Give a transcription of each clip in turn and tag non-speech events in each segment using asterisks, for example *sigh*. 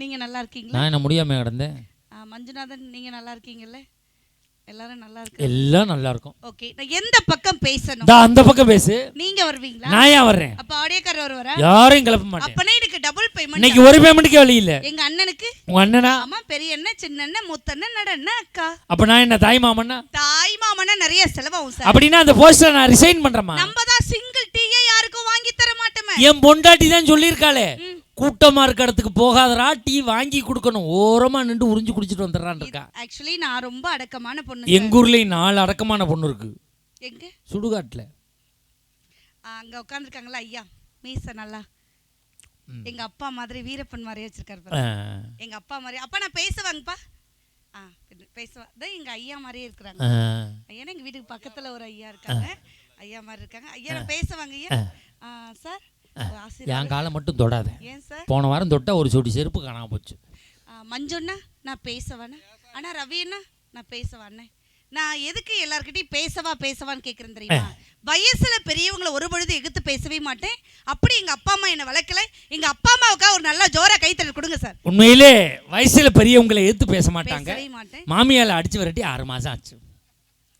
நீங்க நல்லா இருக்கீங்களா? நான் என்ன முடியாம கிடந்தேன்? மஞ்சுநாதன் நீங்க நல்லா இருக்கீங்கல்ல? எல்லாரும் நல்லா இருக்கு எல்லாம் நல்லா இருக்கும். ஓகே நான் எந்த பக்கம் பேசணும்? அந்த பக்கம் பேசு. நீங்க வருவீங்களா? நான் ஏன் வர்றேன்? அப்ப ஆடியோக்காரர் வருவாரா? யாரையும் கிளப்ப மாட்டேன். அப்பனே எனக்கு டபுள் பேமெண்ட் இன்னைக்கு ஒரு பேமெண்ட்டுக்கே வழி இல்ல. எங்க அண்ணனுக்கு? உங்க அண்ணனா? ஆமா பெரிய அண்ணன் சின்ன அண்ணன் மூத்த அண்ணன் நட அண்ணன் அக்கா. அப்ப நான் என்ன தாய் மாமன்னா? தாய் மாமனா நிறைய செலவாகும் சார். அப்படின்னா அந்த போஸ்டர் நான் ரிசைன் பண்றேமா நம்ம தான் சிங்கிள் டீயே யாருக்கும் வாங்கி தர மாட்டோமே. என் பொண்டாட்டி தான் சொல்லியிருக்காளே. கூட்டமா இருக்க இடத்துக்கு போகாதடா டீ வாங்கி கொடுக்கணும். ஓரமா நின்று உறிஞ்சு குடிச்சிட்டு வந்துடுறான் இருக்கா? ஆக்சுவலி நான் ரொம்ப அடக்கமான பொண்ணு எங்க ஊர்லயும் நாலு அடக்கமான பொண்ணு இருக்கு. எங்க? சுடுகாட்டுல. அங்க உட்காந்துருக்காங்களா ஐயா. மீச நல்லா. எங்க அப்பா மாதிரி வீரப்பன் மாதிரி வச்சிருக்காரு. எங்க அப்பா மாதிரி. அப்பா நான் பேசுவாங்கப்பா. ஆ பேசுவா. தான் எங்க ஐயா மாதிரியே இருக்கிறாங்க. ஐயா எங்க வீட்டுக்கு பக்கத்துல ஒரு ஐயா இருக்காங்க. ஐயா மாதிரி இருக்காங்க. ஐயா நான் பேசுவாங்க ஐயா. சார் என் காலை மட்டும் தொடாத. ஏன் சார்? போன வாரம் தொட்டா ஒரு சொடி செருப்பு காணாம போச்சு. மஞ்சுண்ணா நான் பேசவானே அண்ணா ரவி அண்ணா நான் பேசவானே நான் எதுக்கு எல்லார்கிட்டயும் பேசவா பேசவான்னு கேட்குறேன் தெரியுமா? வயசுல பெரியவங்கள ஒரு பொழுது எதிர்த்து பேசவே மாட்டேன். அப்படி எங்க அப்பா அம்மா என்ன வளர்க்கல. எங்க அப்பா அம்மாவுக்கா ஒரு நல்ல ஜோரா கைத்தறி கொடுங்க சார். உண்மையிலே வயசுல பெரியவங்களை எதிர்த்து பேச மாட்டாங்க. மாமியால அடிச்சு விரட்டி ஆறு மாசம் ஆச்சு.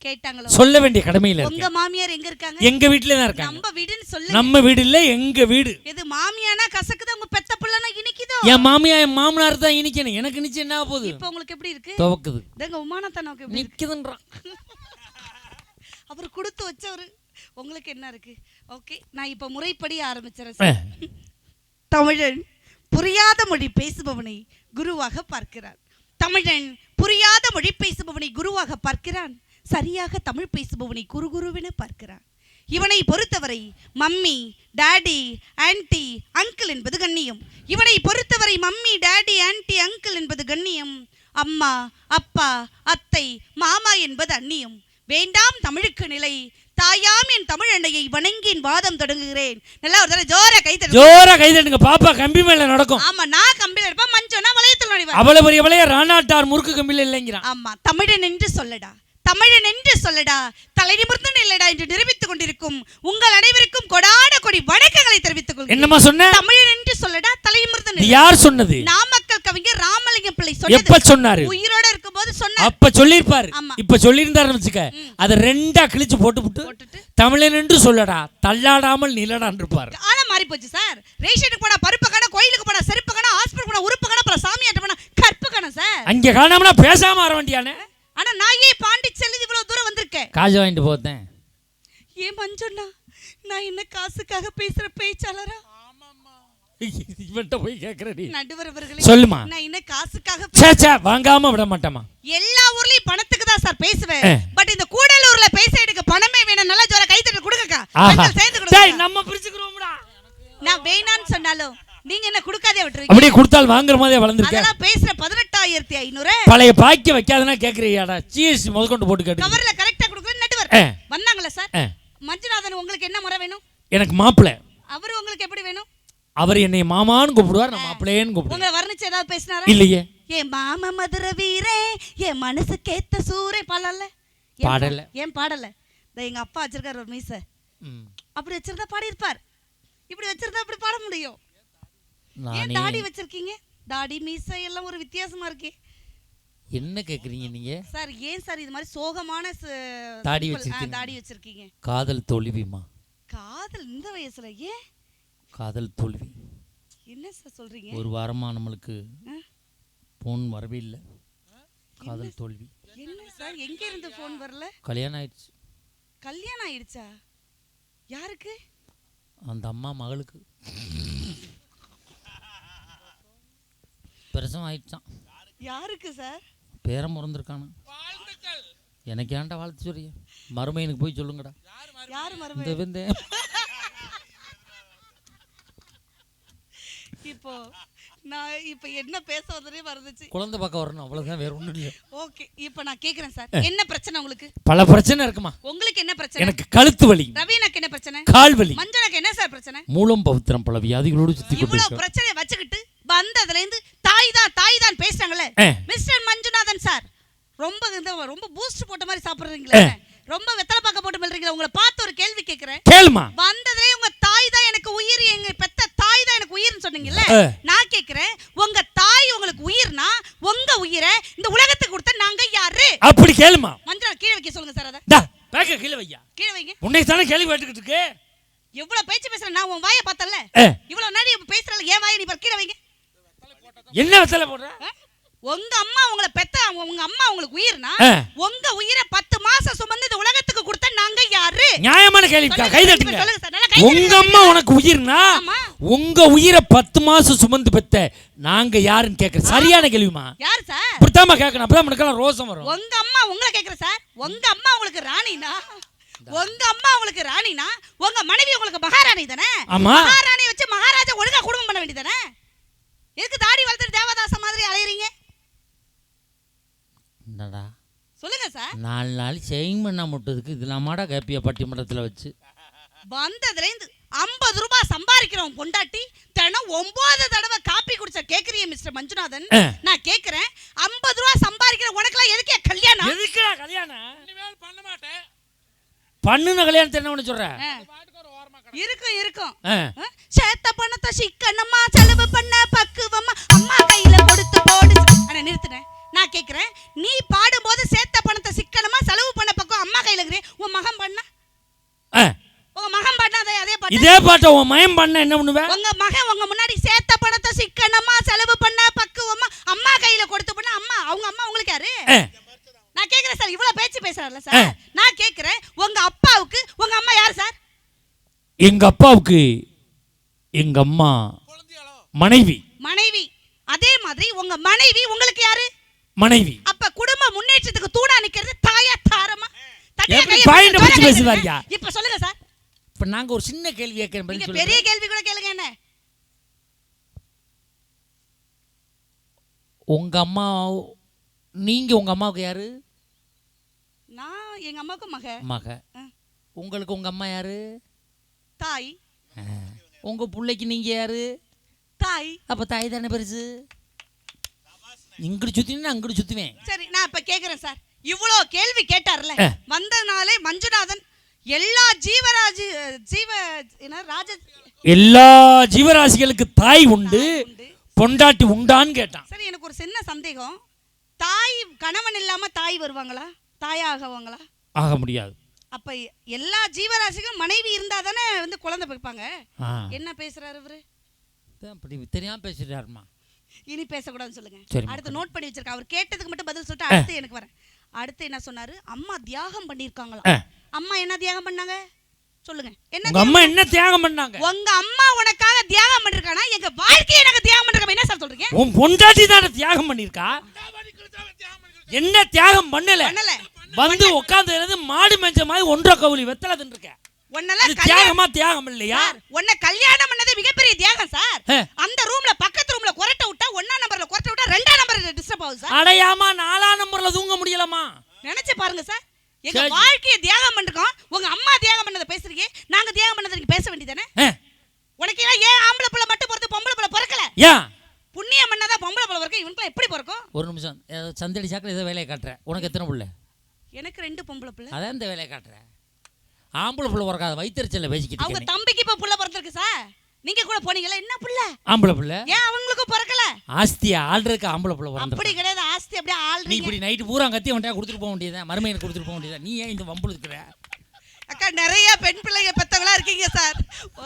கேட்டாங்களோ? சொல்ல வேண்டிய கடமையில உங்க மாமியார் எங்க இருக்காங்க? எங்க வீட்டுல தான் இருக்காங்க. நம்ம வீடுன்னு சொல்லு நம்ம வீடு இல்ல எங்க வீடு. எது மாமியானா கசக்குது? உங்க பெத்த பிள்ளைனா இனிக்குதோ? என் மாமியா என் மாமனார் தான் இனிக்கணும். எனக்கு நிச்சயம் என்ன போகுது? இப்போ உங்களுக்கு எப்படி இருக்கு? துவக்குது. இதங்க உமானத்தா நமக்கு எப்படி நிக்குதுன்றான். *laughs* அவர் கொடுத்து வச்சவரு. உங்களுக்கு என்ன இருக்கு? ஓகே நான் இப்ப முறைப்படி ஆரம்பிச்சிடறேன். தமிழன் புரியாத மொழி பேசுபவனை குருவாக பார்க்கிறார் தமிழன் புரியாத மொழி பேசுபவனை குருவாக பார்க்கிறான். சரியாக தமிழ் பேசுபவனை குரு குருவென பார்க்கிறான். இவனை பொறுத்தவரை மம்மி டாடி ஆன்ட்டி அங்கிள் என்பது கண்ணியம். இவனை பொறுத்தவரை மம்மி டாடி ஆன்ட்டி அங்கிள் என்பது கண்ணியம். அம்மா அப்பா அத்தை மாமா என்பது அந்நியம். வேண்டாம் தமிழுக்கு நிலை. தாயாம் என் தமிழ் அன்னையை வணங்கி என் வாதம் தொடங்குகிறேன். நல்லா ஒரு தடவை ஜோர கை தட்டு ஜோரா கைதட்டுங்க பாப்பா கம்பி மேல நடக்கும். ஆமா நான் கம்பில இருப்பேன் மஞ்சனா வளையத்தில் நுழைவேன். அவ்வளவு பெரிய வளைய ராணாட்டார் முறுக்கு கம்பியில இல்லைங்கிறான். ஆமா தமிழன் என்று சொல்லடா. தமிழன் என்று சொல்லடா. தலை நிமிர்ந்து நில்லடா என்று நிரூபித்துக் கொண்டிருக்கும் உங்கள் அனைவருக்கும் கொடான கொடி வணக்கங்களை தெரிவித்துக் கொள்கிறேன். என்னம்மா சொன்ன? தமிழன் என்று சொல்லடா தலை நிமிர்ந்து இது நில்லு. யார் சொன்னது? நாமக்கல் கவிஞர் ராமலிங்கம் பிள்ளை எப்ப சொன்னது சொன்னாரு? உயிரோட இருக்கும்போது சொன்னார். அப்ப சொல்லிருப்பாரு. இப்ப சொல்லியிருந்தாருன்னு வச்சுக்க அதை ரெண்டா கிழிச்சு போட்டு விட்டு தமிழன் என்று சொல்லடா தள்ளாடாமல் நிலடான் இருப்பாரு ஆனா மாறி போச்சு சார். ரேஷனுக்கு போனா பருப்பு கடை கோயிலுக்கு போனா செருப்பு கடை ஹாஸ்பிட்டல் போனா உறுப்பு கடை அப்புறம் சாமியாட்ட போனா கற்பு கடை சார். அங்க காணாமனா பேசாம வர வேண்டியானே? ஆனா நான் ஏன் பாண்டிச்சேரி இவ்வளவு தூரம் வந்திருக்கேன் காசு வாங்கிட்டு போத்தேன். ஏன் மஞ்சண்ணா நான் என்ன காசுக்காக பேசுற பேச்சாளரா? இவன்ட்ட போய் கேக்குற நீ நடுவர் அவர்களே சொல்லுமா. நான் என்ன காசுக்காக சே சே வாங்காம விட மாட்டேமா எல்லா ஊர்லயும் பணத்துக்கு தான் சார் பேசுவேன். பட் இந்த கூடலூர்ல பேச எனக்கு பணமே வேணும். நல்லா ஜோர கை தட்டி கொடுங்கக்கா. சேர்ந்து டேய் கொடுங்க நம்ம பிரிச்சுக்கிறோம்டா. நான் வேணான்னு சொன்னாலும் நீங்க என்ன கொடுக்காதே விட்டுருவீங்க அப்படியே கொடுத்தால் வாங்குற மாதிரியே வளர்ந்துருக்கேன் அதெல்லாம் பேசுற பதினெட்டாயிரத்தி ஐநூறு. பழைய பாக்கி வைக்காதனா கேக்குறியாடா? சீஸ் முதற்கொண்டு போட்டு கேட்டு கவர்ல கரெக்டா கொடுக்குறது நடுவர். வந்தாங்களா சார். மஞ்சுநாதன் உங்களுக்கு என்ன முறை வேணும்? எனக்கு மாப்பிள்ளை அவர் உங்களுக்கு எப்படி வேணும்? அவர் என்னை மாமான்னு கூப்பிடுவார் நான் மாப்பிள்ளையேன்னு கூப்பிடுவேன். உங்களை வர்ணிச்சு ஏதாவது பேசினாரா? இல்லையே. ஏ மாம மதுர வீரே என் மனசு கேத்த சூரே பாடல. பாடல. ஏன் பாடல? எங்க அப்பா வச்சிருக்காரு ஒரு மீச. அப்படி வச்சிருந்தா பாடியிருப்பார். இப்படி வச்சிருந்தா அப்படி பாட முடியும். ஏன் தாடி வச்சிருக்கீங்க? தாடி மீசை எல்லாம் ஒரு வித்தியாசமா இருக்கே. என்ன கேக்குறீங்க நீங்க? சார் ஏன் சார் இது மாதிரி சோகமான தாடி வச்சிருக்கீங்க. தாடி வச்சிருக்கீங்க. காதல் தோல்விமா? காதல் இந்த வயசுல ஏன் காதல் தோல்வி. என்ன சார் சொல்றீங்க? ஒரு வாரமா நம்மளுக்கு? போன் வரவே இல்லை. காதல் தோல்வி. என்ன சார் எங்க இருந்து போன் வரல? கல்யாணம் ஆயிடுச்சு. கல்யாணம் ஆயிடுச்சா? யாருக்கு? அந்த அம்மா மகளுக்கு. பிரசவம் ஆயிடுச்சான் யாருக்கு சார்? பேரம் பிறந்திருக்கானா? எனக்கு ஏன்டா வாழ்த்து சொல்றிய மருமையனுக்கு போய் சொல்லுங்கடா. யாரு வந்து. இப்போ நான் இப்போ என்ன பேச வந்ததே மறந்துச்சு. குழந்தை பார்க்க வரணும் அவ்வளவுதான் வேற ஒண்ணும் இல்லை. ஓகே இப்போ நான் கேக்குறேன் சார். என்ன பிரச்சனை உங்களுக்கு? பல பிரச்சனை இருக்குமா? உங்களுக்கு என்ன பிரச்சனை? எனக்கு கழுத்து வலி. ரவீனாக்கு என்ன பிரச்சனை? கால் வலி. மஞ்சளுக்கு என்ன சார் பிரச்சனை? மூலம் பவித்திரம் பல வியாதிகளோடு சுத்தி இவ்வளவு கொண்டிருக்கேன் பிரச்சனையை வச்சுக்கிட்டு வந்ததுல இருந்து தாய் தான் தாய் தான் பேசுறாங்களே. ஆ. மிஸ்டர் மஞ்சுநாதன் சார் ரொம்ப இந்த ரொம்ப பூஸ்ட் போட்ட மாதிரி சாப்பிடுறீங்களே. ரொம்ப வெத்தலை பாக்க போட்டு மெல்றீங்களா. உங்களை பார்த்து ஒரு கேள்வி கேக்குறேன். கேளுமா. வந்ததுலே உங்க தாய் தான் எனக்கு உயிர் எங்க பெத்த தாய் தான் எனக்கு உயிர்னு சொன்னீங்கல்ல. நான் கேக்குறேன் உங்க தாய் உயிரை இந்த உலகத்துக்கு கொடுத்த நாங்க யாரு? அப்படி கேளுமா. மஞ்சள் கீழே வைக்க சொல்லுங்க சார் அதை. பேக்க கீழே வையா. கீழே வைங்க. உன்னை தானே கேள்வி கேட்டுக்கிட்டு இருக்கு? எவ்வளவு பேச்சு பேசுறேன் நான் உன் வாயை பார்த்தல இவ்வளவு நாடி பேசுறல ஏன் வாயை நீ பாரு, கீழே வைங்க. என்ன வெத்தலை போடுற? உங்க அம்மா உங்களை பெத்த உங்க அம்மா உங்களுக்கு உயிர்னா. உங்க உயிரை பத்து மாசம் சுமந்து இந்த உலகத்துக்கு கொடுத்த நாங்க யாரு? நியாயமான சொல்லுங்க, கை தட்டுங்க. உங்க. அம்மா உனக்கு உயிர்னா. உங்க உயிரை பத்து மாசம் சுமந்து பெத்த நாங்க யாருன்னு கேக்குற. சரியான கேள்விமா யாரு சார்? இப்படித்தாம்மா கேட்கணும் அப்பதான் உனக்கெல்லாம் ரோசம் வரும். உங்க அம்மா உங்களை கேக்குற சார். உங்க அம்மா உங்களுக்கு ராணினா? உங்க அம்மா உங்களுக்கு ராணினா? உங்க மனைவி உங்களுக்கு மகாராணி தானே? ஆமா மகாராணி வச்சு மகாராஜா ஒழுங்கா குடும்பம் பண்ண வேண்டியதானே எதுக்கு தாடி வளர்த்துட்டு தேவதாச மாதிரி அலையறீங்க என்னடா சொல்லுங்க சார் நாலு நாள் செயின் பண்ண முட்டதுக்கு இது நம்மடா கேப்பிய பட்டிமன்றத்தில் வச்சு. வந்ததுல இருந்து ஐம்பது ரூபாய் சம்பாதிக்கிறவன் பொண்டாட்டி. தினம் ஒன்பது தடவை காப்பி குடிச்ச கேக்குறீங்க மிஸ்டர் மஞ்சுநாதன். நான் கேக்குறேன். ஐம்பது ரூபாய் சம்பாதிக்கிற உனக்கெல்லாம் எதுக்கே கல்யாணம்? எதுக்குடா கல்யாணம்? பண்ண மாட்டேன். பண்ணுன கல்யாணத்தை என்ன சொல்ற? ஆ. இருக்கும் இருக்கும்? சேத்த பணத்தை சிக்கனமா செலவு பண்ண பக்குவமா. அம்மா கையில கொடுத்து போடு. அண்ணா நிறுத்துனேன் நான் கேக்குறேன். நீ பாடும்போது சேத்த பணத்தை சிக்கனமா செலவு பண்ண பக்கம் அம்மா கையில இருக்கிறேன். உன் மகன் பண்ணா. உங்க மகன் பண்ணா அதே அதே பாட்டு. இதே பாட்டை உன் மயம் பண்ண என்ன பண்ணுவேன் உங்க மகன் உங்க முன்னாடி சேத்த பணத்தை சிக்கனமா செலவு பண்ண பக்குவமா அம்மா கையில கொடுத்து பண்ண அம்மா. அவங்க அம்மா உங்களுக்கு யாரு. நான் கேக்குறேன் சார். இவ்வளவு பேச்சு பேசுறாருல சார். நான் கேக்குறேன். உங்க அப்பாவுக்கு உங்க அம்மா யாரு சார்? எங்க அப்பாவுக்கு எங்க அம்மா மனைவி. மனைவி. அதே மாதிரி உங்க மனைவி உங்களுக்கு யாரு? மனைவி. அப்ப குடும்ப முன்னேற்றத்துக்கு தூணா நிக்கிறது தாயா தாரமா? எப்படி பாயிண்ட பேசுவாரியா? இப்ப சொல்லுங்க சார். இப்ப நாங்க ஒரு சின்ன கேள்வி சொல்லுங்க. பெரிய கேள்வி கூட கேளுங்க என்ன? உங்க அம்மா நீங்க உங்க அம்மாவுக்கு யாரு? நான் எங்க அம்மாவுக்கு மக. மக. உங்களுக்கு உங்க அம்மா யாரு? தாய். உங்க பிள்ளைக்கு நீங்க யாரு? தாய். அப்ப தாய் தானே பெருசு? இங்கிட்டு சுத்தினா அங்கிட்டு சுத்துவேன். சரி நான் இப்ப கேக்குறேன் சார். இவ்வளோ கேள்வி கேட்டார்ல. வந்தனாலே மஞ்சுநாதன் எல்லா ஜீவராஜி ஜீவ என்ன ராஜ எல்லா ஜீவராசிகளுக்கு தாய் உண்டு. பொண்டாட்டி உண்டான்னு கேட்டான். சரி எனக்கு ஒரு சின்ன சந்தேகம். தாய் கணவன் இல்லாம தாய் வருவாங்களா? தாயாகவாங்களா ஆக முடியாது. அப்ப எல்லா ஜீவராசிக்கும் மனைவி இருந்தா தானே வந்து குழந்தை பிறப்பாங்க. என்ன பேசுறாரு இவரு? தெரியாம பேசிட்டாருமா. இனி பேசக்கூடாதுன்னு சொல்லுங்க. அடுத்து நோட் பண்ணி வச்சிருக்கேன். அவர் கேட்டதுக்கு மட்டும் பதில் சொல்லிட்டு அடுத்து எனக்கு வரேன். அடுத்து என்ன சொன்னாரு? அம்மா தியாகம் பண்ணிருக்காங்களா. அம்மா என்ன தியாகம் பண்ணாங்க? சொல்லுங்க. என்ன அம்மா என்ன தியாகம் பண்ணாங்க? உங்க அம்மா உனக்காக தியாகம் பண்ணிருக்கானா? எங்க வாழ்க்கையை எனக்கு தியாகம் பண்ணிருக்க என்ன சார் சொல்றீங்க? உன் பொண்டாட்டி தானே தியாகம் பண்ணிருக்கா என்ன தியாகம் பண்ணல? வந்து உட்கார்ந்து இருந்து மாடு மேய்ச்ச மாதிரி ஒன்றரை கவுளி வெத்தலை அது உன்னெல்லாம் தியாகமா தியாகம் இல்லையா? உன்னை கல்யாணம் பண்ணதே மிகப்பெரிய தியாகம் சார் ஆ. அந்த ரூம்ல பக்கத்து ரூம்ல கொரட்டை விட்டா ஒண்ணா நம்பர்ல கொரட்டை விட்டா ரெண்டாம் நம்பர் டிஸ்டர்ப் ஆகுது சார் அடையாம நாலாம் நம்பர்ல தூங்க முடியலமா நினைச்சு பாருங்க சார் எங்க சரி. வாழ்க்கையை தியாகம் பண்ணிருக்கோம் உங்க அம்மா தியாகம் பண்ணதை பேசுறீங்க நாங்க தியாகம் பண்ணதை நீங்க பேச வேண்டியதானே ஆ, உனக்கு எல்லாம் ஏன் ஆம்பளை பிள்ளை மட்டும் பிறந்து பொம்பளை பிள்ளை பிறக்கல ஏன் புண்ணியம் பண்ணாதான் பொம்பளை பிள்ளை பிறக்கும் இவனுக்குலாம் எப்படி பிறக்கும்? ஒரு நிமிஷம். ஏதோ சந்தடி சாக்கில் ஏதோ வேலையை காட்டுறேன் உனக்கு எத்தனை புள்ள? எனக்கு ரெண்டு பொம்பளை பிள்ளை. அதான் இந்த வேலையை காட்டுறேன் ஆம்பளை புள்ள பிறக்காத வயிற்றுச்சல்ல பேசிக்கிட்டு அவங்க. தம்பிக்கு இப்ப புள்ள பிறந்திருக்கு சார். நீங்க கூட போனீங்கல்ல என்ன புள்ள? ஆம்பளை புள்ள? ஏன் அவங்களுக்கும் பிறக்கல? ஆஸ்தியா ஆள்றதுக்கு ஆம்பளை புள்ள பிறந்து அப்படி கிடையாது ஆஸ்தி அப்படியே ஆள் நீ இப்படி நைட்டு பூரா கத்தி வண்டியா கொடுத்துட்டு போக வேண்டியதான் மருமையனுக்கு கொடுத்துட்டு போக வேண்டியதான் நீ ஏன் இந்த வம்பு இருக்கிற? அக்கா நிறைய பெண் பிள்ளைங்க பெத்தவங்களா இருக்கீங்க சார். ஓ.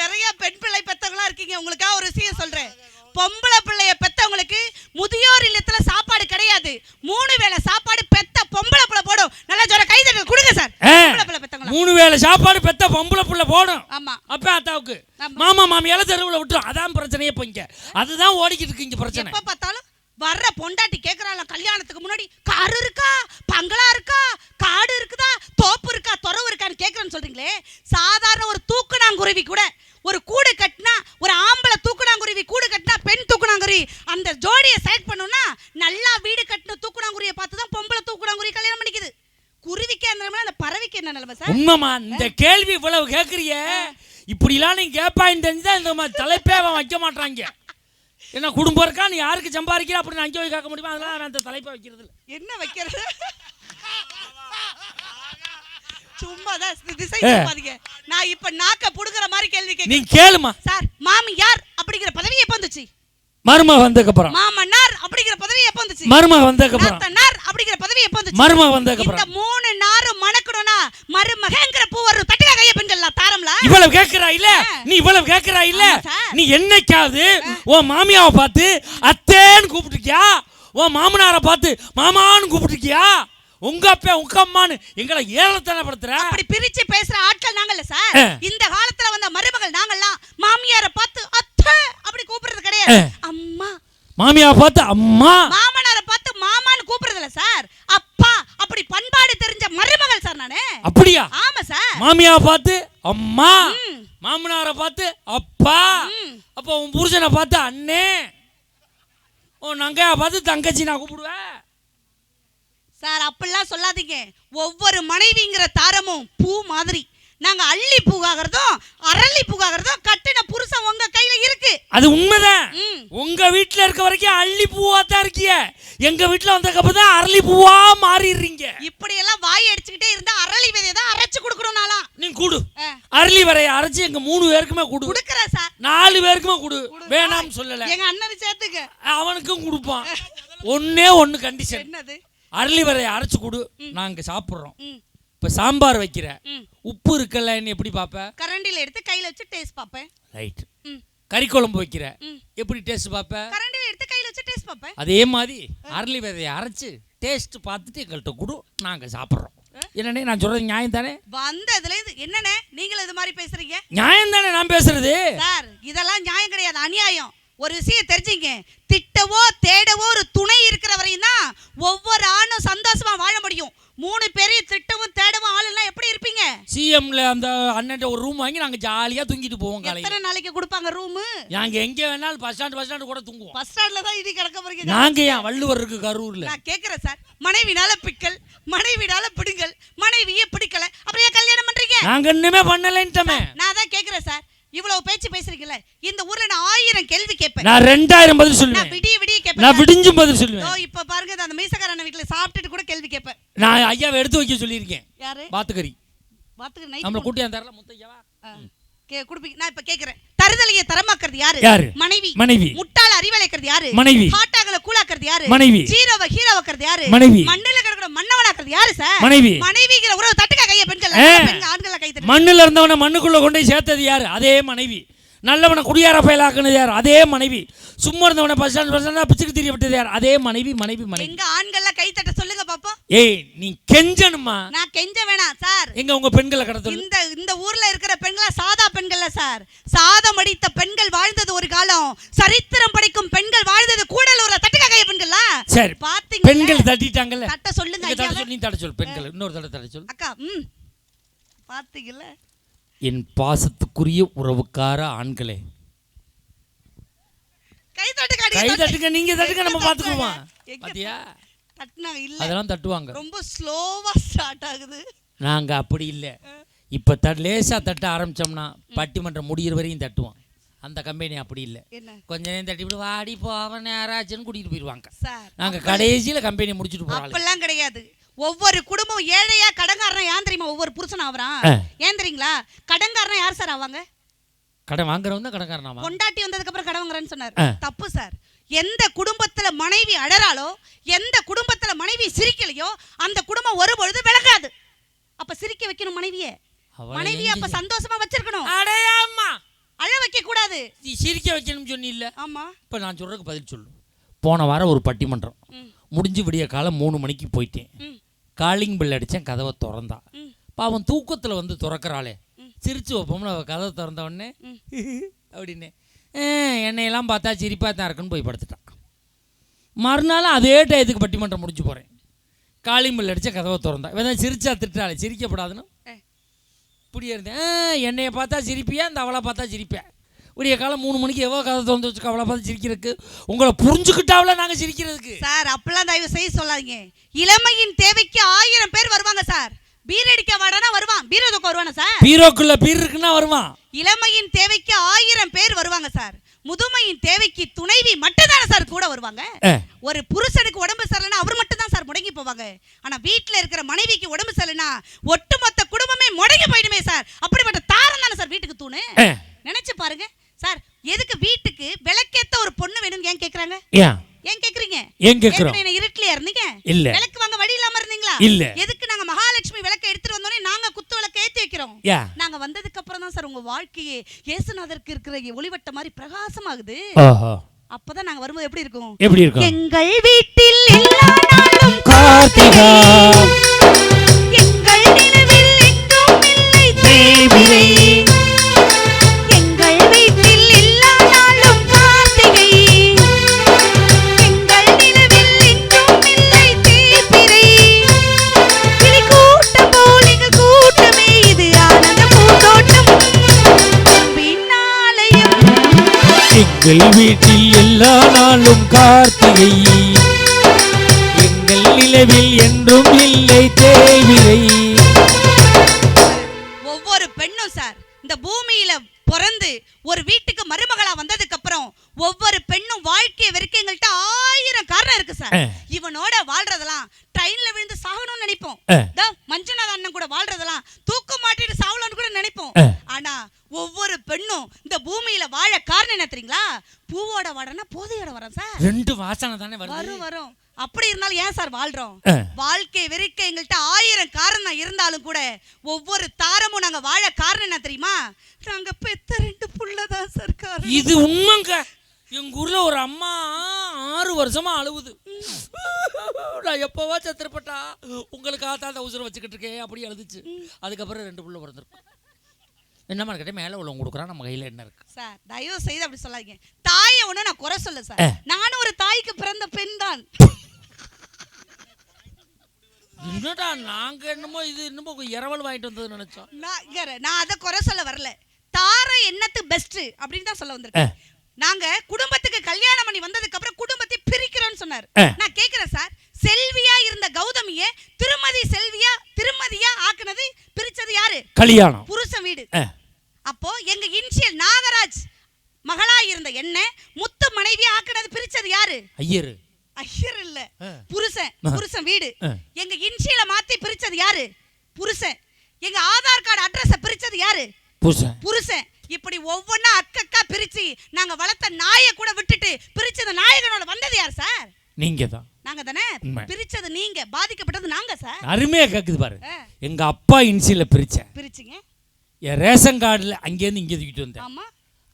நிறைய பெண் பிள்ளை பெத்தவங்களா இருக்கீங்க. உங்களுக்காக ஒரு விஷயம் சொல்றேன். பொம்பளை பிள்ளைய பெத்தவங்களுக்கு முதியோர் இல்லத்துல சாப்பாடு கிடையாது. மூணு வேளை சாப்பாடு பெத்த பொம்பளை பிள்ளை போடும். நல்லா ஜோர கை தட்டு கொடுங்க சார். பொம்பளை பிள்ளை பெத்தவங்களா? மூணு வேளை சாப்பாடு பெத்த பொம்பளை புள்ள போடும். ஆமா. அப்பா அத்தாவுக்கு ஆமா. மாமா மாமியால தெருவில் விட்டுரும். அதான் பிரச்சனையே இப்போ இங்க. அதுதான் ஓடிக்கிட்டு இருக்கு இங்க பிரச்சனை. எப்ப பார்த்தாலும் வர்ற பொண்டாட்டி கேக்குறாள கல்யாணத்துக்கு முன்னாடி? கார் இருக்கா? பங்களா இருக்கா? காடு இருக்குதா? தோப்பு இருக்கா? துறவு இருக்கான்னு கேக்குறேன்னு சொல்றீங்களே? சாதாரண ஒரு தூக்குனாங்குருவி கூட ஒரு கூடு கட்டினா ஒரு ஆம்பளை தூக்குனாங்குருவி கூடு கட்டினா பெண் தூக்குனாங்குருவி அந்த ஜோடியை செலக்ட் பண்ணணும்னா நல்லா வீடு கட்டின தூக்குனாங்குருவியை பார்த்து தான் பொம்பளை தூக்குனாங்குருவி கல்யாணம் பண்ணிக்குது. குருவிக்கு அந்த நிலைமை அந்த பறவைக்கு என்ன நிலைமை சார்? உண்மைமா இந்த கேள்வி இவ்வளவு கேட்குறிய இப்படிலாம் நீங்க கேட்பாயின்னு தெரிஞ்சா இந்த மாதிரி தலைப்பே அவன் வைக்க மாட்டாங்க என்ன குடும்பம் இருக்கா? நீ யாருக்கு சம்பாதிக்கிற? அப்படி நான் அங்கே போய் கேட்க முடியுமா? அதெல்லாம் நான் அந்த தலைப்பை வைக்கிறது இல்லை என்ன வைக்கிறது? சும்மா தான் திசை. திருப்பாதீங்க நான் இப்ப நாக்க புடுங்குற மாதிரி கேள்வி நீ கேட்க கேளுமா. சார் மாமியார் அப்படிங்கிற பதவி எப்ப வந்துச்சு? மருமக வந்ததுக்கு அப்புறம். மாமனார் அப்படி பதவி எப்ப வந்துச்சு? மருமக வந்ததுக்கப்புறம் நாத்தனார் அப்படிங்கிற பதவி எப்ப வந்துச்சு? மருமக இந்த வந்ததுக்கப்புறம் மூணு நாரும் மணக்கணும்னா மருமகங்கிற பூ வரும் தட்டுக்கா கைய பெண்கள்லாம் தாரம்ல இவ்வளவு கேக்குறா இல்ல நீ இவ்வளவு கேக்குறா இல்ல. நீ என்னைக்காவது உன் மாமியாவை பார்த்து அத்தேன்னு கூப்பிட்டுருக்கியா? உன் மாமனாரை பார்த்து மாமான்னு கூப்பிட்டுருக்கியா? உங்க அப்பா உங்க அம்மான்னு எங்களை ஏழத்தனை படுத்துற அப்படி பிரிச்சு பேசுற ஆட்கள் நாங்கல்ல சார். இந்த காலத்துல வந்த மருமகள் நாங்கெல்லாம் மாமியார பார்த்து அத்தை! அப்படி கூப்பிடுறது கிடையாது. அம்மா. மாமியாவை பார்த்து அம்மா! மாமனார பார்த்து மாமான்னு கூப்பிடுறது இல்ல சார். அப்பா அப்படி பண்பாடு தெரிஞ்ச மருமகள் சார் நானு. அப்படியா? ஆமா சார். மாமியாவை பார்த்து அம்மா. மாமனாரை பார்த்து அப்பா. அப்போ உன் புருஷனை பார்த்து அண்ணே உன் நங்கையை பார்த்து தங்கச்சி நான் கூப்பிடுவேன். சார் அப்படிலாம் சொல்லாதீங்க. ஒவ்வொரு மனைவிங்கிற தாரமும் பூ மாதிரி. நாங்க அள்ளி பூகாகிறதும் அரளி பூகாகிறதும் கட்டின புருஷன் உங்க கையில இருக்கு. அது உண்மைதான். உங்க வீட்ல இருக்க வரைக்கும் அள்ளி பூவா தான் இருக்கிய எங்க வீட்ல வந்ததுக்கப்புறம் தான் அரளி பூவா மாறிடுறீங்க. இப்படி எல்லாம் வாய் அடிச்சுக்கிட்டே இருந்தா அரளி விதையை தான் அரைச்சு கொடுக்கணும் நாளாம் நீ கூடு. அரளி வரைய அரைச்சு எங்க மூணு பேருக்குமே கொடு. கொடுக்கறேன் சார். நாலு பேருக்குமே கொடு. வேணாம்னு சொல்லல. எங்க அண்ணனை சேர்த்துக்க. அவனுக்கும் கொடுப்பான். ஒன்னே ஒன்னு கண்டிஷன் என்னது? அரளி வரைய அரைச்சு கொடு. நாங்க சாப்பிடுறோம். இப்ப சாம்பார் வைக்கிற உப்பு இருக்கல்லன்னு எப்படி பாப்ப? கரண்டில எடுத்து கையில வச்சு டேஸ்ட் பார்ப்பேன் ரைட் கறி குழம்பு வைக்கிற எப்படி டேஸ்ட் பாப்ப? கரண்டில எடுத்து கையில வச்சு டேஸ்ட் பார்ப்பேன் அதே மாதிரி அரளி விதையை அரைச்சு டேஸ்ட் பார்த்துட்டு எங்கள்கிட்ட கொடு நாங்க சாப்பிட்றோம். என்னண்ணே நான் சொல்றது நியாயம் தானே? வந்ததுல இருந்து என்னண்ணே நீங்களும் இது மாதிரி பேசுறீங்க? நியாயம் தானே நான் பேசுறது? சார் இதெல்லாம் நியாயம் கிடையாது அநியாயம். ஒரு விஷயம் தெரிஞ்சுங்க. திட்டவோ தேடவோ ஒரு துணை இருக்கிற வரையும் தான் ஒவ்வொரு ஆணும் சந்தோஷமா வாழ முடியும். மூணு பேரையும் திட்டவும் தேடவும் ஆளுலாம் எப்படி இருப்பீங்க? சிஎம்ல அந்த அண்ணன் ஒரு ரூம் வாங்கி நாங்க ஜாலியா தூங்கிட்டு போவோம் காலையில. எத்தனை நாளைக்கு கொடுப்பாங்க ரூமு நாங்க எங்க வேணாலும் பஸ் ஸ்டாண்ட் பஸ் ஸ்டாண்ட் கூட தூங்குவோம். பஸ் ஸ்டாண்ட்ல தான் இடி கிடக்க போறீங்க நாங்க ஏன் வள்ளுவர் இருக்கு கரூர்ல? நான் கேக்குறேன் சார். மனைவினால பிக்கல் மனைவினால பிடுங்கல் மனைவியே பிடிக்கல. அப்புறம் ஏன் கல்யாணம் பண்றீங்க? நாங்க இன்னுமே பண்ணலன்ட்டமே. நான் தான் கேக்குறேன் சார். இவ்வளவு பேச்சு பேசுறீங்கல்ல? இந்த ஊர்ல நான் ஆயிரம் கேள்வி கேட்பேன். நான் ரெண்டாயிரம் பதில் நான் சொல்லுவேன் விடிய விடிய நான் கேட்பேன் விடிஞ்சும் பதில் சொல்லுவேன். இப்ப பாருங்க அந்த மீசக்காரன் வீட்டுல சாப்பிட்டுட்டு கூட கேள்வி கேட்பேன். நான் ஐயாவை எடுத்து வைக்க சொல்லியிருக்கேன். யாரு? பாத்துக்கறி. நம்மள நைட் கூட்டி அந்த முத்தையாவா கே குடுப்பீங்க நான் இப்ப கேக்குறேன். தருதலையை தரமாக்குறது யாரு? யாரு? மனைவி. மனைவி. முட்டாள அறிவலைக்கிறது யாரு? மனைவி. ஹாட்டாகல கூலாக்குறது யாரு? மனைவி. ஜீரோவை ஹீரோவாக்குறது யாரு? மனைவி. மண்ணுல கிடக்குற மன்னவனாக்குறது யாரு சார் மனைவி. மனைவிங்கிற உறவு தட்டுக்க கைய பெண்கள் ஆண்கள மண்ணுல இருந்தவனை மண்ணுக்குள்ள கொண்டு போய் சேர்த்தது யாரு? அதே மனைவி. நல்லவனை குடியார பயலாக்குனது யார்? அதே மனைவி. சும்மா இருந்தவனை பஸ் ஸ்டாண்ட் பஸ் ஸ்டாண்டா பிச்சுக்கு தெரிய விட்டது யார்? அதே மனைவி மனைவி மனைவி. எங்க ஆண்கள்ல கை தட்ட சொல்லுங்க பாப்போம். ஏய் நீ கெஞ்சணுமா நான் கெஞ்ச வேணாம் சார். எங்க உங்க பெண்களை கடத்தல் இந்த இந்த ஊர்ல இருக்கிற பெண்களா சாதா பெண்கள்ல சார். சாதம் அடித்த பெண்கள் வாழ்ந்தது ஒரு காலம். சரித்திரம் படைக்கும் பெண்கள் வாழ்ந்தது கூடலூர்ல. தட்டுக்க கைய பெண்கள்ல? சரி. பாத்தீங்க பெண்கள் தட்டிட்டாங்கல்ல. தட்ட சொல்லுங்க தட்ட ஐயாவை. சொல் நீ தட்ட சொல் பெண்கள். இன்னொரு தடவை தட்ட சொல். அக்கா ம். பாத்தீங்கல்ல என் பாசத்துக்குரிய உறவுக்கார ஆண்களே. கை தட்டுங்க கை தட்டு. தட்டுங்க நீங்க தட்டுங்க நம்ம பாத்துக்குவோம்? பாத்தியா? தட்டுனாங்க இல்ல. அதெல்லாம் தட்டுவாங்க. ரொம்ப ஸ்லோவா ஸ்டார்ட் ஆகுது. நாங்க அப்படி இல்லை. இப்ப தட் லேசா தட்ட ஆரம்பிச்சோம்னா பட்டிமன்றம் முடியிற வரையும் தட்டுவோம். அந்த கம்பெனி அப்படி இல்லை. கொஞ்ச நேரம் தட்டி விட்டு வாடி போவன் யாராச்சுன்னு கூட்டிட்டு போயிடுவாங்க நாங்க கடைசியில கம்பெனி முடிச்சுட்டு போறாங்க அப்பெல்லாம் கிடையாது. ஒவ்வொரு குடும்பம் ஏழையா கடங்காரனா ஏன் தெரியுமா? ஒவ்வொரு புருஷன் ஆவறான். ஏன் தெரியுங்களா? கடங்காரனா யார் சார் ஆவாங்க கடன் வாங்குறவன் தான் கடைக்காரனாமா பொண்டாட்டி வந்ததுக்கு அப்புறம் கடன் வாங்குறேன்னு சொன்னார். தப்பு சார். எந்த குடும்பத்துல மனைவி அழறாளோ எந்த குடும்பத்துல மனைவி சிரிக்கலையோ அந்த குடும்பம் ஒரு பொழுது விளங்காது அப்ப சிரிக்க வைக்கணும் மனைவிய. மனைவிய அப்ப சந்தோஷமா வச்சிருக்கணும். அடையாமா அழ வைக்க கூடாது நீ சிரிக்க வைக்கணும்னு சொன்னில்ல? ஆமா. இப்போ நான் சொல்றதுக்கு பதில் சொல்லு. போன வாரம் ஒரு பட்டிமன்றம். முடிஞ்சு விடிய காலம் மூணு மணிக்கு போயிட்டேன். காலிங் பெல் அடித்தேன் கதவை திறந்தா பாவம் தூக்கத்தில் வந்து திறக்கறாளே. சிரிச்சு வைப்போம்னு அவள் கதவை திறந்த உடனே. *laughs* அப்படின்னு. என்னையெல்லாம் பார்த்தா சிரிப்பாக தான் இருக்குன்னு போய் படுத்துட்டான். மறுநாள் அதே டயத்துக்கு பட்டிமன்றம் முடிஞ்சு போகிறேன் காலிங் பெல் அடித்த கதவை திறந்தா இவன் சிரிச்சா திட்டாளே சிரிக்கப்படாதுன்னு? இப்படியே இருந்தேன். "ஆ, என்னைய பார்த்தா சிரிப்பியா? இந்த அவளை பார்த்தா சிரிப்பேன் விடிய காலம் மூணு மணிக்கு எவ்வளோ கதை திறந்து வச்சுக்க அவளை பார்த்து சிரிக்கிறதுக்கு. உங்களை புரிஞ்சுக்கிட்டாவில நாங்கள் சிரிக்கிறதுக்கு. சார் அப்பெல்லாம் தயவு செய்து சொல்லாதீங்க. இளமையின் தேவைக்கு ஆயிரம் பேர் வருவாங்க சார். பீர் அடிக்க வாடானா வருவான்? பீர் எதுக்கு வருவானா சார்? பீரோக்குள்ள பீர் இருக்குன்னா வருவான். இளமையின் தேவைக்கு ஆயிரம் பேர் வருவாங்க சார். முதுமையின் தேவைக்கு துணைவி மட்டும்தானே சார் கூட வருவாங்க? ஒரு புருஷனுக்கு உடம்பு சரியில்லைன்னா அவர் மட்டும் தான் சார் முடங்கி போவாங்க. ஆனா வீட்ல இருக்கிற மனைவிக்கு உடம்பு சரியில்லைன்னா ஒட்டுமொத்த குடும்பமே முடங்கி போயிடுமே சார். அப்படிப்பட்ட தாரம் தானே சார் வீட்டுக்கு தூணு? நினைச்சு பாருங்க. சார் எதுக்கு வீட்டுக்கு விளக்கேத்த ஒரு பொண்ணு வேணும்னு ஏன் கேக்குறாங்க? ஏன்? கேக்குறீங்க? ஏன் என்ன இருட்டுலயா இருந்தீங்க? இல்ல. விளக்கு வாங்க வழி இல்லாம இருந்தீங்களா? இல்ல. எதுக்கு நாங்க மகாலட்சுமி விளக்க எடுத்துட்டு வந்தோடனே நாங்க குத்து விளக்க ஏத்தி வைக்கிறோம்? நாங்க வந்ததுக்கு அப்புறம் தான் சார் உங்க வாழ்க்கையே இயேசுநாதருக்கு இருக்கிற ஒளிவட்ட மாதிரி பிரகாசமாகுது. அப்பதான் நாங்க வரும்போது எப்படி இருக்கும்? எப்படி இருக்கும்? எங்கள் வீட்டில் எல்லா நாளும் கார்த்திகா. எங்கள் வீட்டில் எல்லா நாளும் கார்த்திகை. எங்கள் நிலவில் என்றும் இல்லை தேய்விரை ஒவ்வொரு பெண்ணும் சார் இந்த பூமியில பிறந்து ஒரு வீட்டுக்கு மருமகளா வந்ததுக்கு அப்புறம் ஒவ்வொரு பெண்ணும் வாழ்க்கையை வெறுக்க எங்கள்கிட்ட ஆயிரம் காரணம் இருக்கு சார். இவனோட வாழ்றதெல்லாம் ட்ரெயின்ல விழுந்து சாகணும்னு நினைப்போம். மஞ்சுநாத அண்ணன் கூட வாழ்றதெல்லாம் தூக்கு மாட்டிட்டு சாவலாம்னு கூட நினைப்போம். ஆனா ஒவ்வொரு பெண்ணும் இந்த பூமியில வாழ காரணம் என்ன தெரியுங்களா? பூவோட வாடனா போதையோட வரோம் சார். ரெண்டு வாசனை தானே வரும் வரும். அப்படி இருந்தாலும் ஏன் சார் வாழ்றோம். வாழ்க்கை வெறுக்க எங்கள்கிட்ட ஆயிரம் காரணம் இருந்தாலும் கூட ஒவ்வொரு தாரமும் நாங்க வாழ காரணம் என்ன தெரியுமா? நாங்க பெத்த ரெண்டு புள்ளதான் சார் காரணம். இது உண்மைங்க. எங்க ஊர்ல ஒரு அம்மா ஆறு வருஷமா அழுவுது. நான் எப்பவா சத்திரப்பட்டா உங்களுக்காக தான் அந்த உசுரை வச்சுக்கிட்டு இருக்கேன் அப்படி அழுதுச்சு. அதுக்கப்புறம் ரெண்டு புள்ள பிறந்திருக்கும் என்னம்மா கிட்ட மேலே உள்ளவங்க கொடுக்குறான் நம்ம கையில் என்ன இருக்கு? சார் தயவு செய்து அப்படி சொல்லாதீங்க. தாயை ஒண்ணு நான் குறை சொல்ல சார். நானும் ஒரு தாய்க்கு பிறந்த பெண் தான். என்னடா நாங்க என்னமோ இது என்னமோ இரவல் வாங்கிட்டு வந்தது நினைச்சோம். நான் நான் அதை குறை சொல்ல வரல. தார எண்ணத்து பெஸ்ட் அப்படின்னு தான் சொல்ல வந்திருக்கேன். நாங்க குடும்பத்துக்கு கல்யாணம் பண்ணி வந்ததுக்கு அப்புறம் குடும்பத்தை பிரிக்கிறோம்னு சொன்னார். நான் கேக்குறேன் சார். செல்வியா இருந்த கௌதமிய திருமதி செல்வியா திருமதியா ஆக்குனது பிரிச்சது யாரு? கல்யாணம் புருஷன் வீடு அஹ். அப்போ எங்க இன்ஷியல் நாகராஜ் மகளா இருந்த என்ன முத்து மனைவியா ஆக்குனது பிரிச்சது யாரு ஐயரு. ஐயர் இல்ல. புருஷன். புருஷன் வீடு. எங்க இன்ஷியல மாத்தி பிரிச்சது யாரு? புருஷன். எங்க ஆதார் கார்டு அட்ரஸ பிரிச்சது யாரு? புருஷன். புருஷன். இப்படி ஒவ்வொன்னா அக்கக்கா பிரிச்சு நாங்க வளர்த்த நாயை கூட விட்டுட்டு பிரிச்சது நாயகனோட வந்தது யார் சார்? நீங்க தான். நாங்க தானே. பிரிச்சது நீங்க. பாதிக்கப்பட்டது நாங்க சார். அருமையா கேக்குது பாரு. எங்க அப்பா இன்சியில பிரிச்சேன். பிரிச்சிங்க. என் ரேஷன் கார்டுல அங்கேருந்து இங்கே தூக்கிட்டு வந்தேன். ஆமா.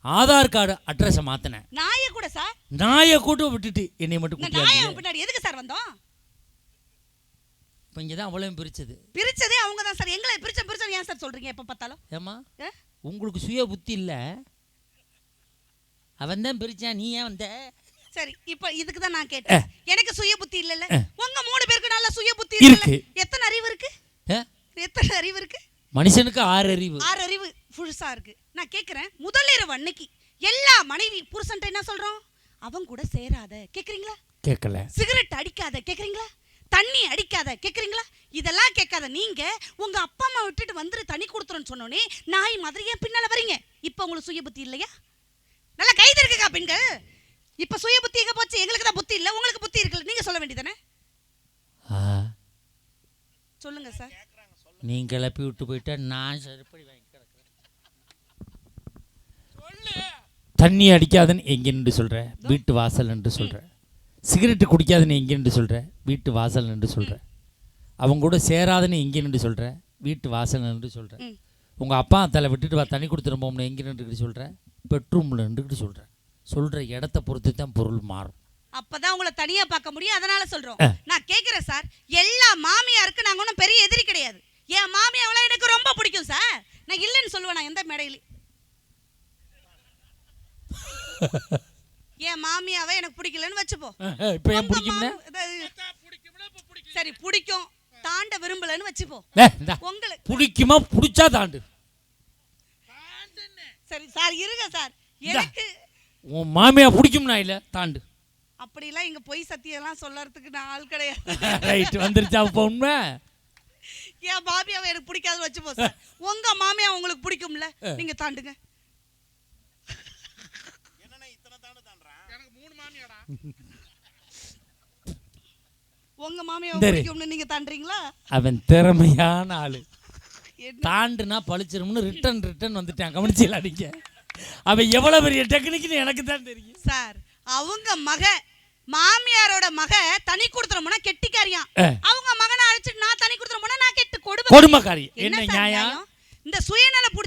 ஆதார் கார்டு அட்ரஸை மாத்தினேன். நாயை கூட சார் நாயை கூட்டு விட்டுட்டு என்னை மட்டும் நாயை பின்னாடி எதுக்கு சார் வந்தோம்? இப்போ இங்கே தான் அவ்வளோ பிரிச்சது. பிரிச்சதே அவங்க தான் சார் எங்களை பிரிச்ச பிரிச்ச ஏன் சார் சொல்றீங்க எப்ப பார்த்தாலும்? ஏம்மா? ஆ? உங்களுக்கு சுய புத்தி இல்லை. அவன் தான் பிரிச்சான் நீ ஏன் வந்த? சரி இப்ப இதுக்கு தான் நான் கேட்டேன். எனக்கு சுய புத்தி இல்லல்ல. உங்க மூணு பேருக்கு நல்ல சுய புத்தி இருக்கு. எத்தனை அறிவு இருக்கு? எத்தனை அறிவு இருக்கு? மனுஷனுக்கு ஆறு அறிவு. ஆறு அறிவு. புதுசா இருக்கு. நான் கேக்குறேன் முதல் இரவு அன்னைக்கு எல்லா மனைவி புருஷன்ட்ட என்ன சொல்றோம்? அவன் கூட சேராத. கேக்குறீங்களா? கேட்கல சிகரெட் அடிக்காத. கேக்குறீங்களா? தண்ணி அடிக்காத. கேக்குறீங்களா? இதெல்லாம் கேட்காத. நீங்க உங்க அப்பா அம்மா விட்டுட்டு வந்துரு தண்ணி கொடுத்துருன்னு சொன்னோனே நாய் மாதிரி ஏன் பின்னால வரீங்க. இப்ப உங்களுக்கு சுய புத்தி இல்லையா? நல்லா கைது இருக்குக்கா பெண்கள். இப்ப சுய புத்தி எங்க போச்சு? எங்களுக்கு தான் புத்தி இல்ல. உங்களுக்கு புத்தி இருக்குல்ல. நீங்க சொல்ல வேண்டியதானே ஆ, சொல்லுங்க சார். நீ கிளப்பி விட்டு போயிட்டா நான் சரிப்படி வாங்கி கிடக்குறேன் தண்ணி அடிக்காதன்னு எங்கே நின்று சொல்ற? வீட்டு வாசல் என்று சொல்ற. சிகரெட்டு குடிக்காதன்னு எங்கே நின்று சொல்ற? வீட்டு வாசல் என்று சொல்ற. அவங்க கூட சேராதன்னு எங்கே நின்று சொல்ற? வீட்டு வாசல் என்று சொல்ற. ம். உங்க அப்பா தலை விட்டுட்டு வா தண்ணி கொடுத்துருப்போம்னு எங்கே நின்றுக்கிட்டு சொல்ற? பெட்ரூமில் நின்றுக்கிட்டு சொல்ற. சொல்ற இடத்த பொறுத்து தான் பொருள் மாறும். அப்பதான் உங்களை தனியா பார்க்க முடியும். அதனால சொல்றோம். நான் கேக்குறேன் சார். எல்லா மாமியாருக்கு நாங்க ஒன்றும் பெரிய எதிரி கிடையாது. என் மாமியாவளை எனக்கு ரொம்ப பிடிக்கும் சார். நான் இல்லைன்னு சொல்லுவேன் நான் எந்த மேடையில என் மாமியாவை எனக்கு பிடிக்கலன்னு வச்சுப்போ. இப்போ ஏன் பிடிக்கும்னா? சரி பிடிக்கும். தாண்ட விரும்பலன்னு வச்சுப்போ. உங்களுக்கு பிடிக்குமா பிடிச்சா தாண்டு. சரி சார் இருங்க சார். எனக்கு உன் மாமியா பிடிக்கும்னா இல்லை தாண்டு. அப்படிலாம் இங்க பொய் சத்தியெல்லாம் சொல்லறதுக்கு நான் ஆள் கிடையாது. ரைட் வந்துருச்சா இப்போ உண்மை? என் மாமியாவை எனக்கு பிடிக்காதுன்னு வச்சுப்போ சார். உங்க மாமியா உங்களுக்கு பிடிக்கும்ல நீங்க தாண்டுங்க. உங்க. பிடிக்கும்னு நீங்க தாண்டுறீங்களா? அவன் திறமையான ஆளு. தாண்டுனா பழிச்சிரும்னு ரிட்டன் ரிட்டன் வந்துட்டான். கவனிச்சல அடிக்க. அவன் எவ்வளவு பெரிய டெக்னிக்னு எனக்கு தான் தெரியும். சார் அவங்க மக மாமியாரோட மக தனி கொடுத்துரும் போனா கெட்டிக்காரியாம். அவங்க மகனை அழைச்சிட்டு நான் தனி கொடுத்துரும் போனா நான் கெட்டு கொடுமை கொடுமைக்காரி. என்ன நியாயம்? இந்த சுயநல